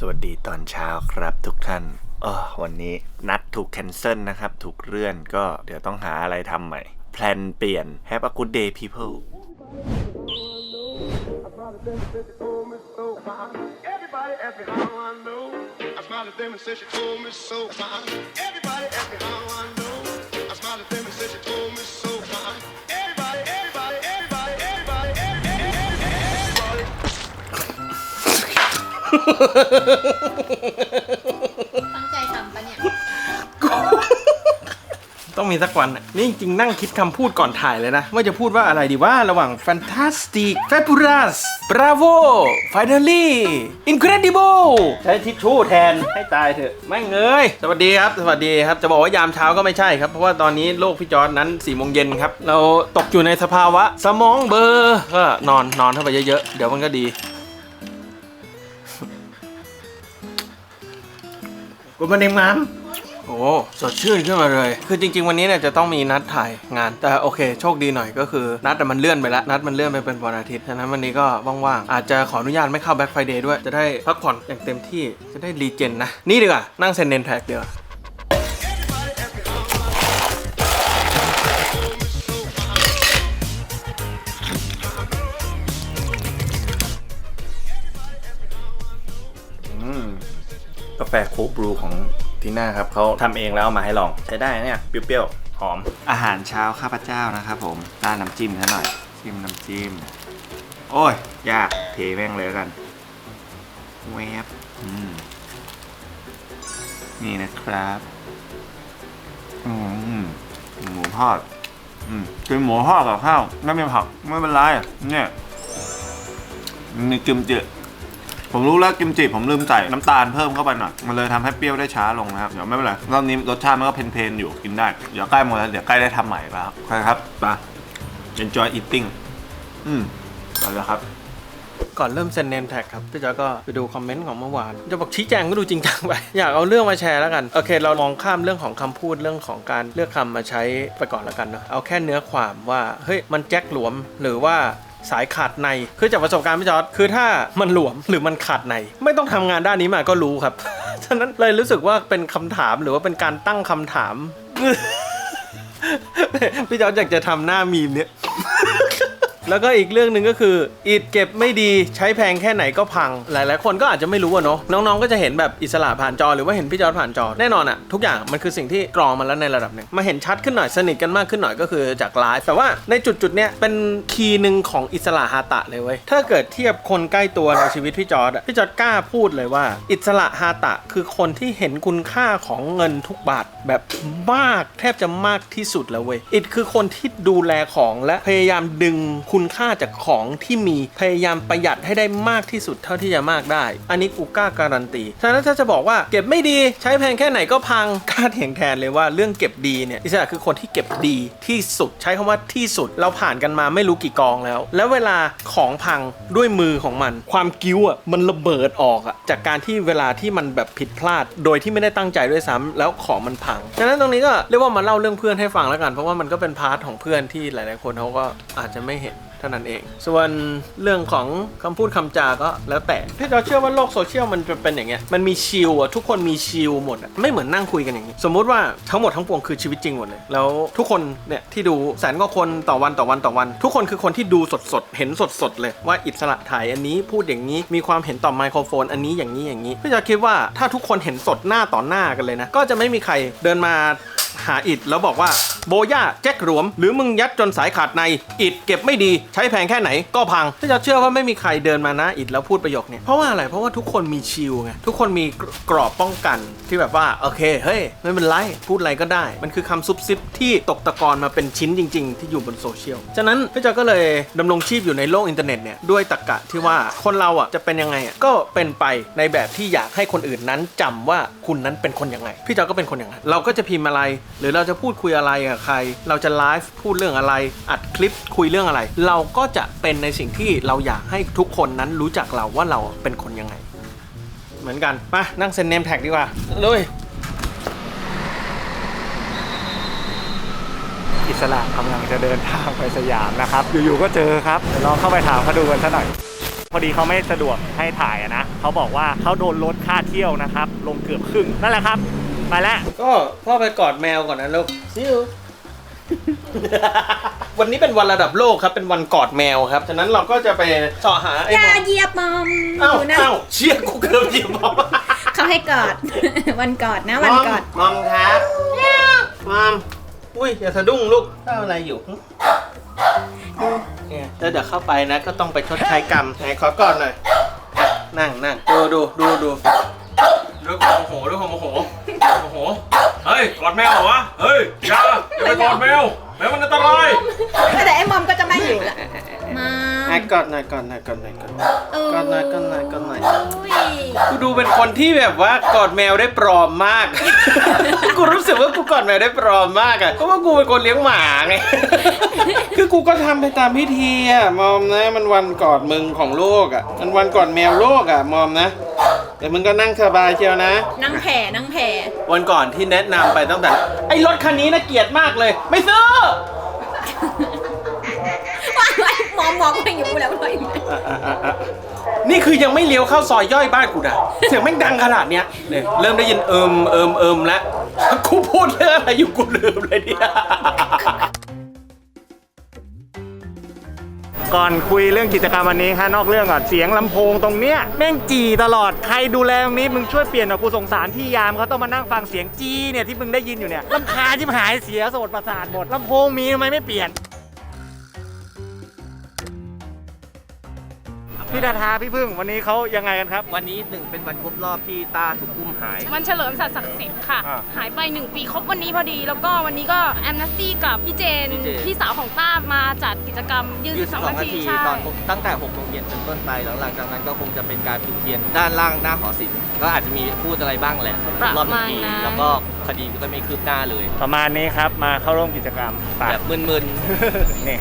สวัสดีตอนเช้าครับทุกท่านออวันนี้นัดถูกแคนเซิลนะครับ ถูกเลื่อนก็เดี๋ยวต้องหาอะไรทำใหม่ แพลนเปลี่ยน Have a good day people Everybody ตั้งใจทำปะเนี่ย ต้องมีสักวันน่ะนี่จริงๆนั่งคิดคำพูดก่อนถ่ายเลยนะ ว่าจะพูดว่าอะไรดีว่าระหว่าง fantastic fabulous bravo finally incredible ใช้ทิชชู่แทนให้ตายเถอะแม่งเอ้ยสวัสดีครับ สวัสดีครับ จะบอกว่ายามเช้าก็ไม่ใช่ครับ เพราะว่าตอนนี้โลกพี่จอร์ดนั้น4ี่โมงเย็นครับ เราตกอยู่ในสภาวะ สมองเบลอร์ก็นอนนอนเข้าไปเยอะๆ เดี๋ยวมันก็ดี กูมันเองมั้งโอ้สดชื่นขึ้นมาเลย คือจริง ๆ วันนี้เนี่ยจะต้องมีนัดถ่ายงาน แต่โอเค โชคดีหน่อยก็คือ นัดแต่มันเลื่อนไปแล้ว นัดมันเลื่อนไปเป็นวันอาทิตย์ฉะนั้นวันนี้ก็ว่างๆ อาจจะขออนุญาตไม่เข้าแบ็คไฟเดย์ด้วย จะได้พักผ่อนอย่างเต็มที่ จะได้รีเจนนะ นี่ดีกว่า นั่งเซนเนนแท็กเดียวากาแฟโค้กบรูของทีน่าครับเขาทำเองแล้วเอามาให้ลองใช้ได้เนี่ยเปรี้ยวๆหอม อาหารเช้าข้าพเจ้านะครับผมต้านน้ำจิ้มซะหน่อยจิ้มน้ำจิ้ม โอ้ย ยากเทแม่งเลยแล้วกันแวบนี่นะครับหมูทอดอืมกินหมูทอดกับข้าวไม่มีผักไม่เป็นไรเนี่ยมีกิมจิ ผมรู้แล้วกิมจิผมลืมใส่น้ำตาลเพิ่มเข้าไปหน่อยมันเลยทำให้เปรี้ยวได้ช้าลงนะครับเดี๋ยวไม่เป็นไรรอบนี้รสชาติมันก็เพลนๆอยู่กินได้เดี๋ยวใกล้หมดแล้วเดี๋ยวใกล้ได้ทำใหม่แล้วใช่ครับไป enjoy eating อืมไปแล้วครับก่อนเริ่มเซนเนนแท็กครับพี่จอยก็ไปดูคอมเมนต์ของเมื่อวานจะบอกชี้แจงก็ดูจริงจังไป อยากเอาเรื่องมาแชร์แล้วกัน โอเค เรามองข้ามเรื่องของคำพูดเรื่องของการเลือกคำมาใช้ไปก่อนแล้วกันเนาะเอาแค่เนื้อความว่า เฮ้ย มันแจ็คหลวมหรือว่า สายขาดใน คือจากประสบการณ์พี่จอร์ดคือถ้ามันหลวมหรือมันขาดใน ไม่ต้องทำงานด้านนี้มาก็รู้ครับ ฉะนั้นเลยรู้สึกว่าเป็นคำถามหรือว่าเป็นการตั้งคำถามพี่จอร์ดอยากจะทำหน้ามีมเนี่ย แล้วก็อีกเรื่องหนึ่งก็คืออิฐเก็บไม่ดีใช้แพงแค่ไหนก็พัง หลายๆ คนก็อาจจะไม่รู้อะเนาะน้องๆ ก็จะเห็นแบบอิสระผ่านจอหรือว่าเห็นพี่จอร์ดผ่านจอแน่นอนอะทุกอย่างมันคือสิ่งที่กรองมาแล้วในระดับหนึ่งมาเห็นชัดขึ้นหน่อยสนิทกันมากขึ้นหน่อยก็คือจากไลฟ์แต่ว่าในจุดๆเนี้ยเป็นคีย์หนึ่งของอิสระฮาตะเลยเว้ยถ้าเกิดเทียบคนใกล้ตัวในชีวิตพี่จอร์ดพี่จอร์ดกล้าพูดเลยว่า อิสระฮาตะคือคนที่เห็นคุณค่าของเงินทุกบาทแบบมากแทบจะมากที่สุดแล้วเว้ยอิดคือคนที่ดูแลของและพยายามดึงคุุณค่าจากของที่มีพยายามประหยัดให้ได้มากที่สุดเท่าที่จะมากได้ อันนี้กูกล้าการันตี ฉะนั้นถ้าจะบอกว่าเก็บไม่ดีใช้แพงแค่ไหนก็พังกล้าเถียงแทนเลยว่าเรื่องเก็บดีเนี่ยอิสระคือคนที่เก็บดีที่สุดใช้คำว่าที่สุดเราผ่านกันมาไม่รู้กี่กองแล้ว แล้วเวลาของพังด้วยมือของมัน ความกิ้วอะมันระเบิดออกอะจากการที่เวลาที่มันแบบผิดพลาด โดยที่ไม่ได้ตั้งใจด้วยซ้ำแล้วของมันพังฉะนั้นตรงนี้ก็เรียกว่ามาเล่าเรื่องเพื่อนให้ฟังแล้วกัน เพราะว่ามันก็เป็นพาร์ทของเพื่อนที่หลาย ๆ คนเขาก็อาจจะไม่เห็น เท่านั้นเอง ส่วนเรื่องของคำพูดคำจาก็แล้วแต่ที่เราเชื่อว่าโลกโซเชียลมันจะเป็นอย่างเงี้ยมันมีชิลอะทุกคนมีชิลหมดอะไม่เหมือนนั่งคุยกันอย่างนี้ สมมุติว่าทั้งหมดทั้งปวงคือชีวิตจริงหมดเลย แล้วทุกคนเนี่ยที่ดูแสนกว่าคนต่อวันต่อวันต่อวัน ทุกคนคือคนที่ดูสดๆ เห็นสดๆ เลยว่าอิสระถ่ายอันนี้พูดอย่างนี้มีความเห็นต่อไมโครโฟน อันนี้อย่างนี้อย่างนี้พี่จะคิดว่าถ้าทุกคนเห็นสดหน้าต่อหน้ากันเลยนะก็จะไม่มีใครเดินมา หาอิดแล้วบอกว่าโบย่าแจ็คหลวม หรือมึงยัดจนสายขาดในอิดเก็บไม่ดีใช้แพงแค่ไหนก็พังที่จะเชื่อว่าไม่มีใครเดินมานะอิดแล้วพูดประโยคเนี่ยเพราะว่าอะไรเพราะว่าทุกคนมีชิลไงทุกคนมีกรอบป้องกันที่แบบว่าโอเคเฮ้ยไม่เป็นไรพูดอะไรก็ได้ มันคือคำซุบซิบที่ตกตะกอนมาเป็นชิ้นจริง ๆ ที่อยู่บนโซเชียลฉะนั้นพี่จอก็เลยดำรงชีพอยู่ในโลกอินเทอร์เน็ตเนี่ยด้วยตรรกะที่ว่าคนเราอะจะเป็นยังไงอะก็เป็นไปในแบบที่อยากให้คนอื่นนั้นจำว่าคุณนั้นเป็นคนยังไง พี่จอก็เป็นคนอย่างนั้นเราก็จะพิมพ์อะไรหรือเราจะพูดคุยอะไรกับใคร เราจะไลฟ์พูดเรื่องอะไร อัดคลิปคุยเรื่องอะไร เราก็จะเป็นในสิ่งที่เราอยากให้ทุกคนนั้นรู้จักเราว่าเราเป็นคนยังไง เหมือนกันมานั่งเซ็นเนมแท็กดีกว่าเลยอิสระกำลังจะเดินทางไปสยามนะครับ อยู่ๆก็เจอครับเดี๋ยวลองเข้าไปถามเขาดูกันสักหน่อย พอดีเขาไม่สะดวกให้ถ่ายอะนะเขาบอกว่าเขาโดนลดค่าเที่ยวนะครับ ลงเกือบครึ่งนั่นแหละครับ ไปแล้วก็พ่อไปกอดแมวก่อนนะลูกซิววันนี้เป็นวันระดับโลกครับ เป็นวันกอดแมวครับ ฉะนั้นเราก็จะไปเสาะหาไอ้อย่าหมอเหยียบมอมเอ้าดูนะเอ้าเชี่ยกูเกือบเหยียบหมอเขาให้กอด วันกอดนะวันกอดมอมครับมอมอุ้ยอย่าสะดุ้งลูกทำอะไรอยู่หึเนี่ยแล้วเดี๋ยวเข้าไปนะ ก็ต้องไปชดใช้กรรมไหนขอกอดหน่อยอะนั่งนั่งดูดูดูดูดูความโมโหดูความโมโห โมโห เฮ้ย กอดแมวเหรอวะ เฮ้ยอย่าอย่าไปกอดแมว แมวมันอันตราย แต่ไอ้มอมก็จะไม่อยู่ละมาอะกอดหน่อยกอดหน่อยกอดหน่อยกอดหน่อยเออกอดหน่อยกอดหน่อยกอดหน่อยอุ้ยกูดูเป็นคนที่แบบว่ากอดแมวได้ปลอมมาก กูรู้สึกว่ากูกอดแมวได้ปลอมมากอะเพราะว่ากูเป็นคนเลี้ยงหมาไง คือกูก็ทำไปตามพิธีอะมอมนะ มันวันกอดมึงของโลกอะ มันวันกอดแมวโลกอะมอมนะ แต่มึงก็นั่งสบายเชียวนะ นั่งแผ่นั่งแผ่วันก่อนที่แนะนำไปตั้งแต่ ไอ้รถคันนี้นะเกลียดมากเลย ไม่ซื้อว่าไอ้มอมมองไปอยู่แล้วเลยอะอะอะอะนี่คือยังไม่เลี้ยวเข้าซอยย่อยบ้านกูนะเสียงแม่งดังขนาดเนี้ยเนี่ยเริ่มได้ยินเอิมเอิมเอิมแล้วกูพูดเรื่องอะไรอยู่กูลืมเลยเนี่ย ก่อนคุยเรื่องกิจกรรมวันนี้ค่ะนอกเรื่องก่อนเสียงลำโพงตรงเนี้ยแม่งจีตลอดใครดูแลตรงนี้มึงช่วยเปลี่ยนหน่อยกูสงสารที่ยามเขาต้องมานั่งฟังเสียงจีเนี่ยที่มึงได้ยินอยู่เนี่ยลำคาญที่หายเสียโสดประสาทหมดลำโพงมีทำไมไม่เปลี่ยน พี่ดาทาพี่พึ่งวันนี้เขายังไงกันครับ วันนี้หนึ่งเป็นวันครบรอบที่ต้าถูกอุ้มหาย วันเฉลิมสัตย์ศักดิ์สิทธิ์ค่ะ อ่า หายไป 1 ปีครบวันนี้พอดี แล้วก็วันนี้ก็แอมนัสตี้กับพี่เจน พี่เจน พี่สาวของต้ามาจัดกิจกรรมยืนยืนสองสองนานาทีทีใช่ตอนตั้งแต่6โมงเย็นเป็นต้นไปแล้วหลังจากนั้นก็คงจะเป็นการจุดเทียนด้านล่างหน้าหอศิลป์ก็อาจจะมีพูดอะไรบ้างแหละประรอบหนึ่มางณปีนั้นแล้วก็คดีก็ไม่คืบหน้าเลย ประมาณนี้ครับมาเข้าร่วมกิจกรรมไปแบบมึนนี่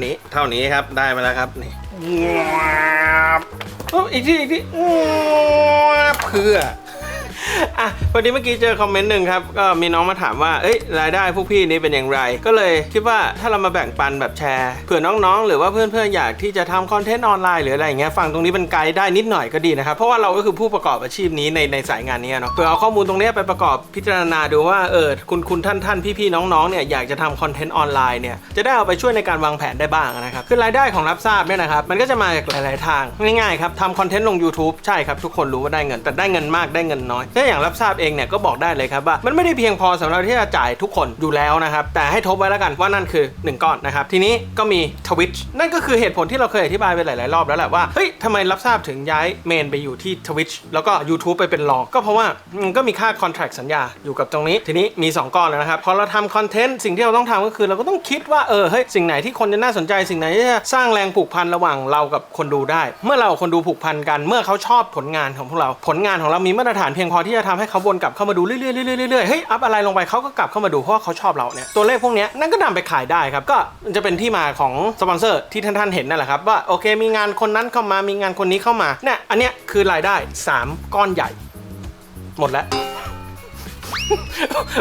นนี้เท่านี้ครับได้มาแล้วครับนี่ว้าวโอ้อีกทีอีกทีว้าวเพื่อ อะพอดีเมื่อกี้เจอคอมเมนต์หนึ่งครับก็มีน้องมาถามว่าเอ้ยรายได้พวกพี่นี้เป็นอย่างไร ก็เลยคิดว่าถ้าเรามาแบ่งปันแบบแชร์เผื่อน้องๆ หรือว่าเพื่อนๆอยากที่จะทำคอนเทนต์ออนไลน์หรืออะไรอย่างเงี้ยฟังตรงนี้เป็นไกด์ได้นิดหน่อยก็ดีนะครับเพราะว่าเราก็คือผู้ประกอบอาชีพนี้ในในสายงานนี้เนาะเผื่อเอาข้อมูลตรงนี้ไปประกอบพิจารณาดูว่าเออคุณคุณท่านท่านพี่ๆน้องๆเนี่ยอยากจะทำคอนเทนต์ออนไลน์เนี่ยจะได้เอาไปช่วยในการวางแผนได้บ้างนะครับคือรายได้ของรับทราบเนี่ยนะครับมันก็จะมาจากหลายๆทางง่ายๆครับทำคอนเทนต์ลง YouTube ใช่ครับทุกคนรู้ว่าได้เงินแต่ได้เงินมากได้เงินน้อยถ้าอย่างรับทราบเองเนี่ยก็บอกได้เลยครับว่ามันไม่ได้เพียงพอสำหรับที่จะจ่ายทุกคนอยู่แล้วนะครับแต่ให้ทบไว้แล้วกันว่านั่นคือหนึ่งก้อนนะครับทีนี้ก็มี Twitch นั่นก็คือเหตุผลที่เราเคยอธิบายไปหลาย ๆ รอบแล้วแหละว่าเฮ้ยทำไมรับทราบถึงย้ายเมนไปอยู่ที่ Twitch แล้วก็ YouTube ไปเป็นรองก็เพราะว่ามันก็มีค่า contract สัญญาอยู่กับตรงนี้ ทีนี้มี 2 ก้อนแล้วนะครับพอเราทำคอนเทนต์สิ่งที่เราต้องทำก็คือเราก็ต้องคิดว่าเออเฮ้ยสิ่งไหนที่คนจะน่าสนใจสิ่งไหนที่จะสร้างแรงผูกพันระหว่างเรากับคนดูได้ เมื่อเราคนดูผูกพันกัน เมื่อเขาชอบผลงานของพวกเราผลงานของเรามีมาตรฐานเพียงพอที่ที่จะทำให้เขาวนกลับเข้ามาดูเรื่อยๆเรื่อยๆเฮ้ยอัพอะไรลงไปเขาก็กลับเข้ามาดูเพราะว่าเขาชอบเราเนี่ยตัวเลขพวกนี้นั่นก็นำไปขายได้ครับก็จะเป็นที่มาของสปอนเซอร์ที่ท่านๆเห็นนั่นแหละครับว่าโอเค มีงานคนนั้นเข้ามามีงานคนนี้เข้ามาเนี่ยอันเนี้ยคือรายได้สามก้อนใหญ่ หมดแล้ว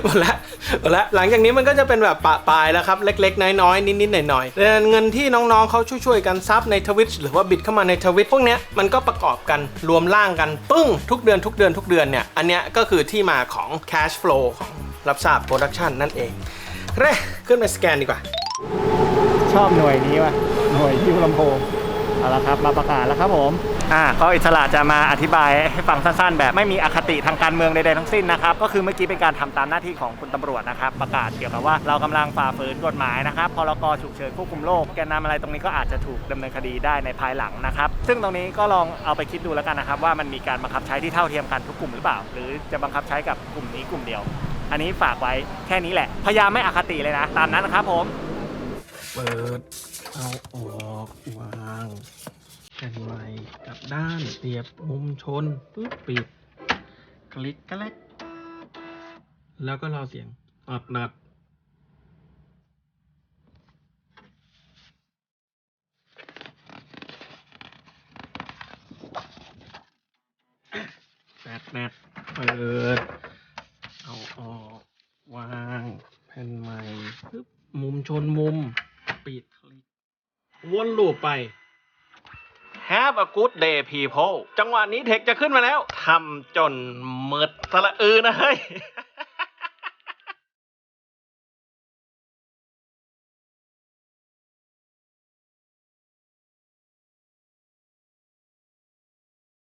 หมดล้วหมดล้วหลังจากนี้มันก็จะเป็นแบบปะปลายแล้วครับ เล็กๆ น้อยๆ นิดๆ หน่อยๆ เงินที่น้องๆเขาช่วยๆ กันซับในทวิตหรือว่าบิดเข้ามาในทวิตพวกเนี้ยมันก็ประกอบกันรวมร่างกัน ปึ้ง ทุกเดือนทุกเดือนทุกเดือนเนี่ย อันเนี้ยก็คือที่มาของ cash flow ของรับทราบโปรดักชันนั่นเองเร่ขึ้นไปสแกนดีกว่า ชอบหน่วยนี้ว่ะหน่วยที่ลำโพงเอาละครับมาประกาศแล้วครับผม อ่าเขาอิสระจะมาอธิบายให้ฟังสั้นๆ แบบไม่มีอคติทางการเมืองใดๆทั้งสิ้นนะครับ ก็คือเมื่อกี้เป็นการทำตามหน้าที่ของคุณตำรวจนะครับ ประกาศเกี่ยวกับว่าเรากำลังฝ่าฝืนกฎหมายนะครับพรกฉุกเฉินควบคุมโรคแกนนำอะไรตรงนี้ก็อาจจะถูกดำเนินคดีได้ในภายหลังนะครับ ซึ่งตรงนี้ก็ลองเอาไปคิดดูแล้วกันนะครับ ว่ามันมีการบังคับใช้ที่เท่าเทียมกันทุกกลุ่มหรือเปล่า หรือจะบังคับใช้กับกลุ่มนี้กลุ่มเดียว อันนี้ฝากไว้แค่นี้แหละ พยายามไม่อคติเลยนะ ตามนั้นนะครับผม เปิดเอาออกวาง แผ่นไหลกับด้านเสียบมุมชนปึ๊บปิด คลิกกระเล็ก แล้วก็รอเสียงอัดนัดแนดแนดเปิด เอาออก วาง แผ่นใหม่ปึ๊บมุมชนมุม ปิดคลิก วนลูปไป Have a good day people จังหวะนี้เทคจะขึ้นมาแล้วทำจนมืดสละอือนะเฮ้ย